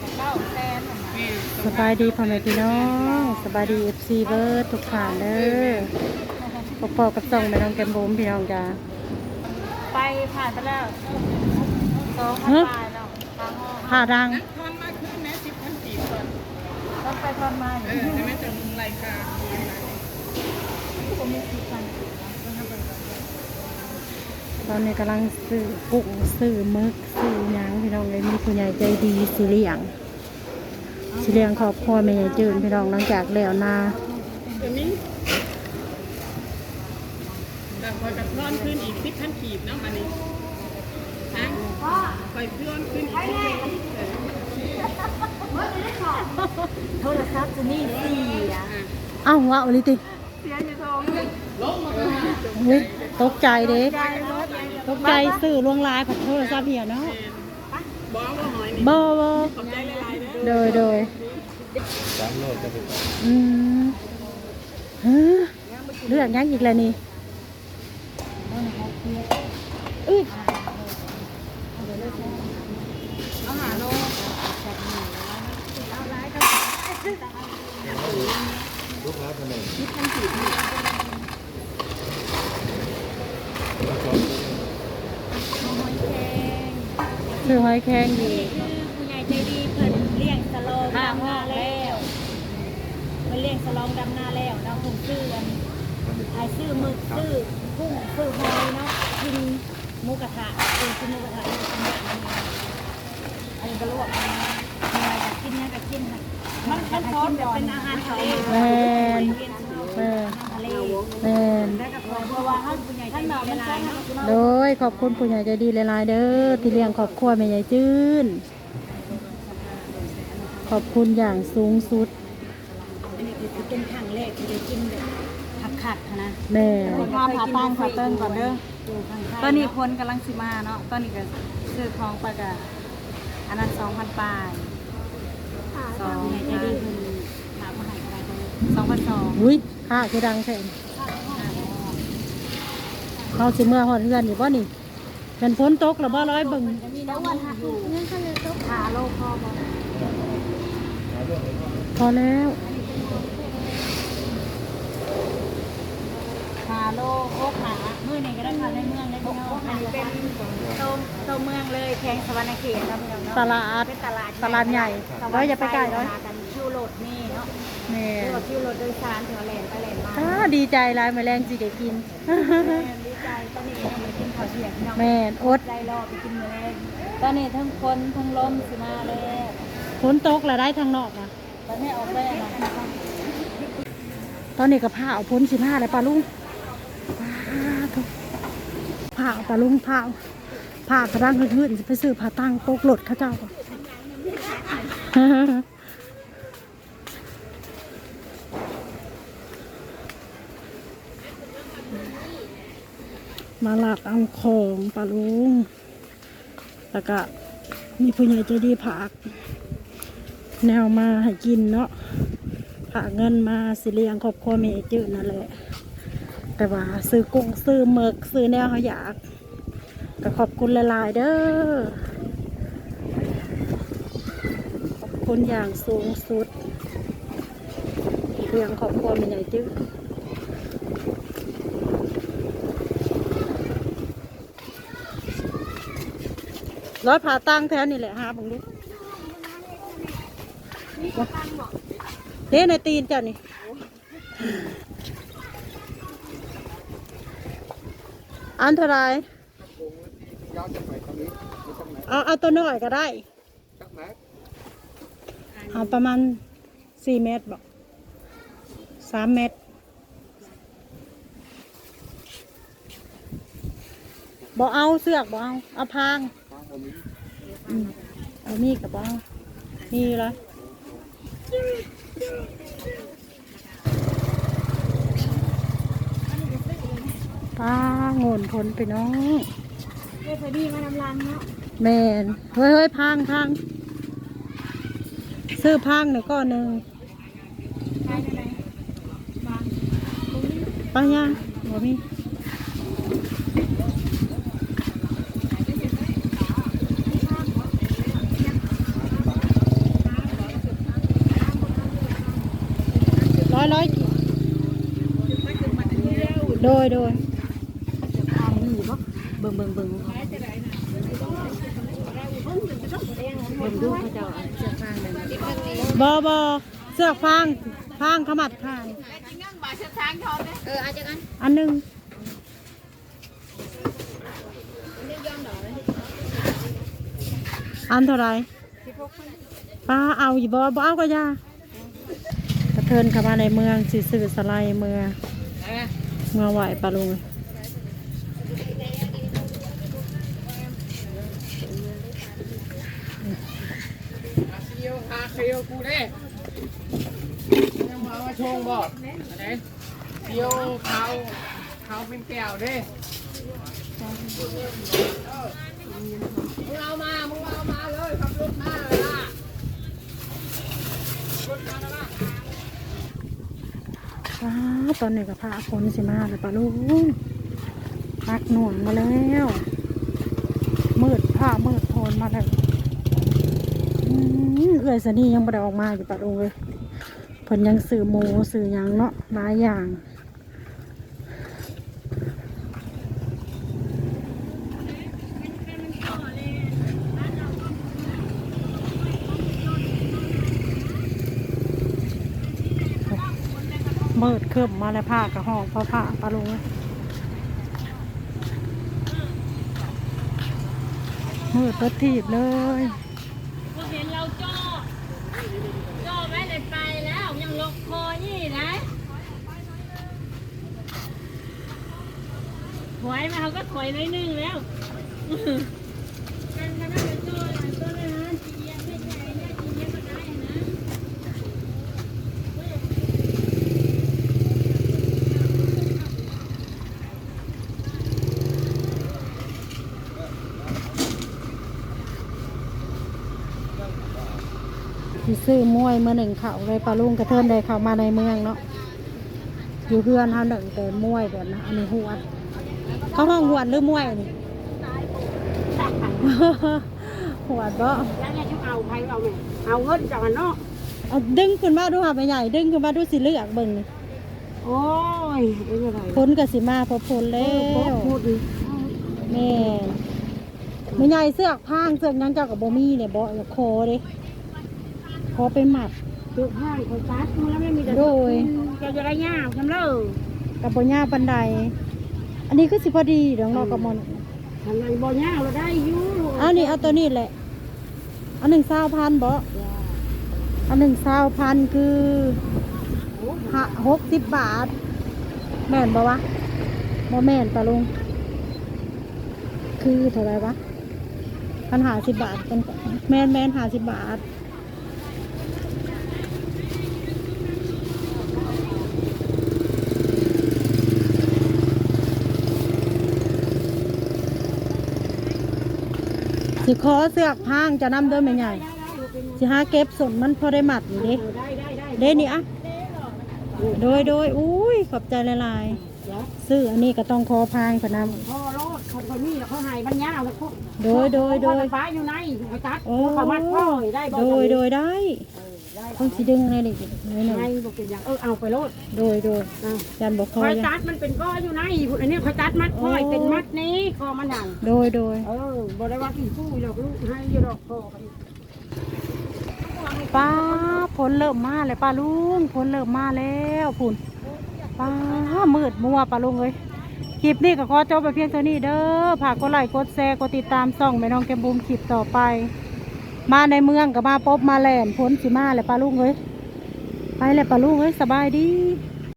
กับเก้าแสนน่ะนะแม่สบายดีพ่อแม่พี่น้องสบายดีเอฟซีเบิร์ดทุกผ่านเด้อพอพอกับส่งแม่น้องแกมบุมพี่น้องจ้าไปผ่านไปแล้วสองพันฮะบาทแล้วทางห้องผ่าดังทอนมาขึ้นแม่สิบพันกีบก่อนต้องไปทอนมาอเอยู่อแต่แม่จะรายการผมมีสิบพัน ตอนนี้กำลังซื้อกุ้งซื้อหมึกซื้อหยังพี่น้องเลยมีผู้ใหญ่ใจดีสิเลี้ยงสิเลี้ยงครอบครัวแม่ใหญ่จืนพี่น้องหลังจากแล้วนาเดี๋ยวนี้แต่คอยกับทอนขึ้นอีกสิบพันกีบเนาะมันนี้ฮะคอยทอนขึ้นอีกโทรศัพท์จะนี่เสียเอ้าวว้าวลิติเสียอยู่ทองเฮ้ยตกใจเด้ใจรถ ตกใจซื้อลวงลายผัดโทรศัพท์เหี่ยเนาะบอกว่าหอยนี่บ่บ่ขอบใจหลายๆเด้อโดยโดยสามโลจะไปอืมฮะเลือกยังอีกแล้วนี่อุ๊ย เอาหาโล ลูกแล้วคนหนึ่ง ซื้อหอยแครงดีผู้ใหญ่ใจดีเพิ่นเลี้ยงสโลงดำหน้าแล้วเพิ่นเลี้ยงสโลงดำหน้าแล้วเราคงซื้อกันไอ้ซื้อหมึกซื้อกุ้งซื้อหอยเนาะกินหมูกระทะกินหมูกระทะกินแบบนี้อันนี้ก็ลวกนะมีอะไรจะกินเนี่ยก็กินค่ะมันมันพร้อมแบบเป็นอาหารทะเลแมนเอ แมอนทะเลแมนเพราะว่าท่านผู้ใหญ่ใจดีหลายเนาะโดยขอบคุณผู้ใหญ่ใจดีหลายๆเด้อที่เลี้ยงครอบครัวแม่ใหญ่จื้น ขอบคุณอย่างสูงสุด อันนี้คือเป็นครั้งแรกที่ได้กินแบบผักขัดนะแม่ข้าวผาตั้งผาเติ้งก่อนเด้อตอนนี้พลกำลังสิมาเนาะตอนนี้ก็ซื้อของไปกับอันนั้นสองพันปลายสองใจดีคือถามมาให้อะไรสองพันสองอุ้ยค่าคือดังแท้ เขาสิเมื่อหอดเรือนอยู่บ่นี่เป็นฝนตกหรือบ่ร้อยเบิ่งมีน้ำมันอยู่เงินคะแนนต้องขาโลพอบ่พอแล้วขาโลโคขาเมื่อไหนก็ได้ค่ะในเมืองได้พี่น้องอันนี้เป็นโตโตเมืองเลยแข่งสวรรณเขตครับพี่น้องเนาะตลาดเป็นตลาดตลาดใหญ่ร้อยอย่าไปใกล้ร้อยกันคิวโรดนี่เนาะแม่เรียกว่าคิวโรดโดยสารแถวแหลนไปแหลนมาอ่าดีใจหลายแมลงสิได้กินแม่ดี ใจตอนนี้ยังไม่กินข้าวเที่ยงพี่น้องแม่นอดใจรอไปกินมื้อแรงตอนนี้ทั้งคนทั้งลมสิมาแล้วฝนตกแล้วได้ทางนอกนะตอนนี้ออกแม่นะตอนนี้ก็ผ้าเอาพ้นสิผ้าเลยปลาลุงผ้าทุกผ้าเอาปลาลุงผ้าเอาผ้ากระด้างขึ้นๆไปซื้อผ้าตั้งโปกหลดเข้าเจ้าก่อน มาหลักเอาของปลาลุง แล้วก็มีผู้ใหญ่ใจดีผัก แนวมาให้กินเนาะผากเงินมาสิเลียงครอบครัวเมจืดนั่นแหละ แต่ว่าซื้อกุ้งซื้อหมึกซื้อแนวเขาอยากก็ขอบคุณหลายๆเด้อ ขอบคุณอย่างสูงสุดเลี้ยงครอบครัวเมใหญ่จืด ร้อยผ่าตั้งแท้นี่แหละฮะบังลูกเด้ในตีนเจ้านี่อันเท่าไรยเอาเอาตัวน้อยก็ได้เอาประมาณสี่เมตรบอกสามเมตรบอกเอาเสือกบอกเอาเอาพาง อืมเอามีดกับบอกเอามีละป้าโงนผลไปน้องเฮ้ยพอดีมาน้ำรังเนาะแมนเฮ้ยเฮ้ยพังพังซื้อพังหนึ่งก้อนหนึ่งใช่ไหมบางปังย่างบ่มี ร้อยโดยโดยเบิ่งเบิ่งเบิ่งบิ่งดูเขาเจ้าเอเสื้อผ้านั่นน่ะบอเสือกฟางฟางขมัดขายเอออาจจะกันอันหนึ่งอันเท่าไรป้าเอาอยู่บ่บ่เอาก็ยา เทินเข้ามาในเมืองสิสื่อสไลด์เมืองเมืองไหวปลาลุงเคียวหาเคียวกูเด้ยังมาว่าชงบอะไรเคียวเขาเขาเป็นแก้วเด้มึงเอามา มึงเอามาเลยขับรถมาเลยล่ะรถมาแล้วล่ะ ป้าตอนนี้กับพระฝนสิมาเลยปลาลุงพักหน่วงมาแล้วมืดผ้ามืดโทนมาแล้วเอื้อยสนี่ยังไม่ได้ออกมาอยู่ปลาลุงเลยผลยังสื่อโมสื่อยังเนาะหลายอย่าง มืดคืบมาแล้วผ้ากระห้องพราผ้าปลาลงเมืดตัวทีบเลยก็เห็นเราจ่อจ่อแม่เลยไปแล้วยังลกคอนี่นะถอยมาเขาก็ถอยเลยนึงแล้วกันกันนั่นเลยจ่อหลายตัวเลยนะจีเยียไม่ใช่เนี่ยจีเยียก็ได้นะ สิ ซื้อมวยมาหนึ่งเขาเลยปลาลุงกระเทินได้เข้ามาในเมืองเนาะอยู่เพื่อนเขาหนึ่งแต่มวยแบบนะอันนี้หวดเขาห้องหวดหรือมวยอันนี้หวดบ่แล้วเนี่ยชุบเอาใครเอาเนี่ยเอาเงินจากมันเนาะเอาดึงขึ้นมาดูค่ะไปใหญ่ดึงขึ้นมาดูสิเลือกเบิ่งนี่โอ้ยเป็นอะไรพ้นกับสิมาพอพ้นแล้วพูดดิแม่ไม่ใหญ่เสือกพางเสือกหยังเจ้ากับบ่มีเนี่ยบ่อย่าคอเด้ คอไปหมัดจุดห้างคนซัดมึงแล้วไม่มีแต่โดย จะจะได้ยากจำเลิกกับบ่ย่าปันใด อันนี้ก็สิพอดีเดี๋ยวเรากับมันทำไมบ่ยากเราได้อยู่เอานี่เอาตัวนี้แหละอันหนึ่งเศร้าพันบ่อันหนึ่งเศร้าพันคือหะหกสิบบาท แม่นบ่วะบ่แม่นปะลุง คือเท่าไหรวะพันหาสิบบาทเป็นแม่นแม่นหาสิบบาท สิขอเสือกพางจะนำเดินไม่ใหญ่สิหาเก็บสนมันพอได้หมัดอยู่เด้ได้ได้ได้เด้นี่อะโดยโดยอุ้ยขอบใจหลายๆซื้ออันนี้ก็ต้องขอพางพนพ่อรถเขาคนนี้เขาหายบรรยาแล้วเขาำโดยโดยโดยฟ้าอยู่ในไปตัดโอ้เขามัดพ่อได้บ่โดยโดยได้ ต้องสิดึงให้ดิหน่อยหนึ่งไงบอกเป็นอย่างเออเอาไปรถโดยโดยยันบอกคคออยยังตัดมันเป็นก้ออยู่ในอันนี้คอยตัดมัดคอยเป็นมัดนี้คอมันหนังโดยโดยเออบ่ได้ว่ากี่ผู้หรอกลูกให้อยู่ดอกคอกันป้าผลเริ่มมาแล้วป้าลุงผลเริ่มมาแล้วผุนป้ามืดมัวป้าลุงเลยคลิปนี้ก็ขอจบไปเพียงเท่านี้เด้อฝากกดไลค์กดแชร์กดติดตามส่องแม่น้องแกมบูมคลิปต่อไป มาในเมืองก็มาปบมาแหลนพ้นสิมาเลยปลาลุงเอ้ยไปเลยปลาลุงเอ้ยสบายดี